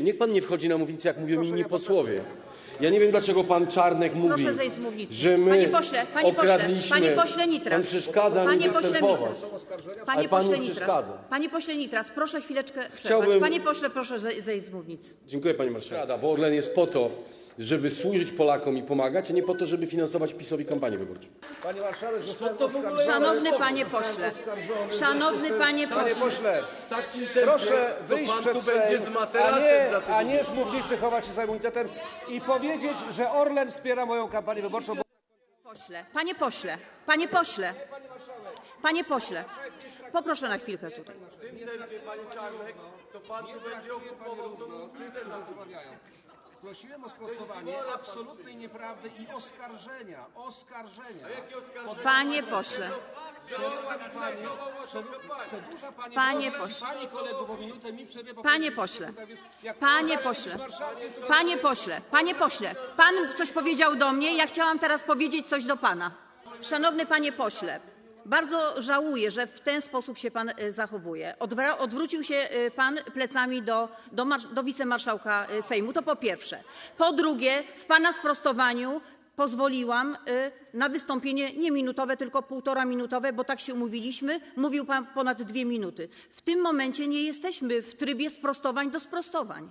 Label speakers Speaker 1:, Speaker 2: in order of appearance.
Speaker 1: Niech pan nie wchodzi na mównicę, jak mówią
Speaker 2: Proszę,
Speaker 1: inni
Speaker 2: ja
Speaker 1: posłowie. Ja nie wiem, dlaczego pan Czarnek mówi,
Speaker 3: Proszę zejść z mównicy.
Speaker 1: że my
Speaker 3: Panie pośle, panie pośle,
Speaker 1: okradliśmy.
Speaker 3: panie pośle Nitras.
Speaker 1: Pan przeszkadza mi
Speaker 3: Panie pośle
Speaker 1: występować.
Speaker 3: Nitras.
Speaker 1: Ale
Speaker 3: Panie
Speaker 1: pan
Speaker 3: pośle
Speaker 1: mi
Speaker 3: Nitras.
Speaker 1: przeszkadza.
Speaker 3: Panie pośle Nitras, proszę chwileczkę przerwać.
Speaker 1: Chciałbym-
Speaker 3: Panie pośle, proszę ze- zejść z mównicy.
Speaker 1: Dziękuję pani marszałek. Bo Orlen jest po to, żeby służyć Polakom i pomagać, a nie po to, żeby finansować PiSowi kampanię wyborczą.
Speaker 2: Pani marszałek, zostałem oskarżony.
Speaker 3: Szanowny panie pośle, szanowny panie
Speaker 2: Panie
Speaker 3: pośle,
Speaker 2: pośle,
Speaker 4: W takim tempie,
Speaker 2: proszę
Speaker 4: to
Speaker 2: wyjść
Speaker 4: pan
Speaker 2: przed
Speaker 4: tu będzie z
Speaker 2: Sejm, a
Speaker 4: materacem
Speaker 2: nie,
Speaker 4: za tydzień.
Speaker 2: a nie z mównicy chować się za immunitetem i powiedzieć, że Orlen wspiera moją kampanię wyborczą. Bo...
Speaker 3: pośle, panie pośle, panie pośle, panie pośle, poproszę na chwilkę tutaj.
Speaker 4: W tym tempie, panie Czarnek, to pan tu będzie okupował tą mównicę za tydzień.
Speaker 5: Prosiłem o sprostowanie absolutnej nieprawdy i oskarżenia. Oskarżenia.
Speaker 3: Panie pośle,
Speaker 5: Przerywa mi pani, przeru- przedłuża pani
Speaker 3: Panie pośle.
Speaker 5: pani kolegów o minutę, mi przerywa
Speaker 3: Panie
Speaker 5: pani
Speaker 3: pośle. Panie pośle. Panie pośle, panie pośle, pan coś powiedział do mnie, ja chciałam teraz powiedzieć coś do pana. Szanowny panie pośle, bardzo żałuję, że w ten sposób się pan e, zachowuje. Odwrócił się e, pan plecami do, do, marsz- do wicemarszałka e, Sejmu, to po pierwsze. Po drugie, w pana sprostowaniu pozwoliłam na wystąpienie nie minutowe, tylko półtora minutowe, bo tak się umówiliśmy. Mówił pan ponad dwie minuty. W tym momencie nie jesteśmy w trybie sprostowań do sprostowań.